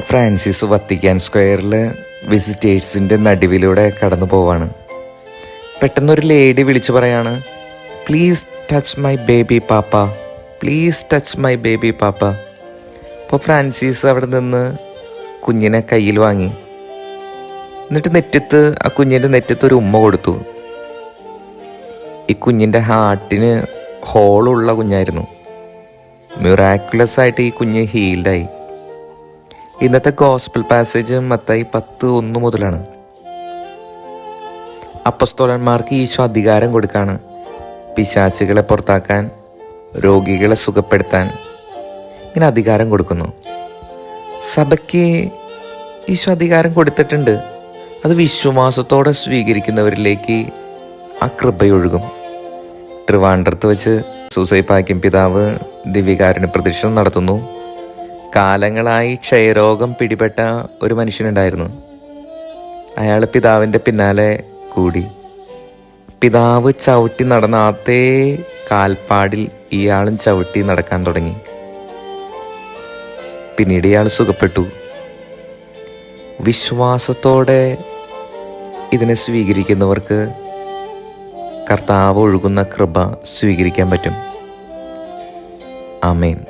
Francis Vatican സ്ക്വയറിൽ വിസിറ്റേഴ്സിന്റെ നടുവിലൂടെ കടന്നു പോവാണ്. പെട്ടെന്നൊരു ലേഡി വിളിച്ചു പറയാണ് പ്ലീസ് ടച്ച് മൈ ബേബി പാപ്പ പ്ലീസ് ടച്ച് മൈ ബേബി പാപ്പ അപ്പോൾ ഫ്രാൻസിസ് അവിടെ നിന്ന് കുഞ്ഞിനെ കയ്യിൽ വാങ്ങി. എന്നിട്ട് നെറ്റത്ത് ആ കുഞ്ഞിന്റെ നെറ്റത്ത് ഒരു ഉമ്മ കൊടുത്തു. ഈ കുഞ്ഞിന്റെ ഹാർട്ടിന് ഹോളുള്ള കുഞ്ഞായിരുന്നു. മിറാക്കുലസ് ആയിട്ട് ഈ കുഞ്ഞ് ഹീൽഡായി ഇന്നത്തെ ഗോസ്പിൾ പാസേജ് മത്തായി പത്ത് ഒന്ന് മുതലാണ്. അപ്പസ്തോലന്മാർക്ക് ഈശോ അധികാരം കൊടുക്കാണ്. പിശാച്ചുകളെ പുറത്താക്കാൻ രോഗികളെ സുഖപ്പെടുത്താൻ ഇങ്ങനെ അധികാരം കൊടുക്കുന്നു. സഭയ്ക്ക് ഈശോ അധികാരം കൊടുത്തിട്ടുണ്ട്. അത് വിശ്വാസത്തോടെ സ്വീകരിക്കുന്നവരിലേക്ക് ആ കൃപയൊഴുകും. ട്രിവാൻഡ്രത്ത് വെച്ച് സൂസൈപ്പാക്യം പിതാവ് ദിവ്യകാരുണ്യ പ്രദക്ഷിണം നടത്തുന്നു. കാലങ്ങളായി ക്ഷയരോഗം പിടിപെട്ട ഒരു മനുഷ്യനുണ്ടായിരുന്നു. അയാൾ പിതാവിന്റെ പിന്നാലെ കൂടി. പിതാവ് ചവിട്ടി നടന്ന അതേ കാൽപ്പാടിൽ ഇയാളും ചവിട്ടി നടക്കാൻ തുടങ്ങി. പിന്നീട് ഇയാൾ സുഖപ്പെട്ടു. വിശ്വാസത്തോടെ ഇതിനെ സ്വീകരിക്കുന്നവർക്ക് കർത്താവ് ഒഴുകുന്ന കൃപ സ്വീകരിക്കാൻ പറ്റും. ആമേൻ.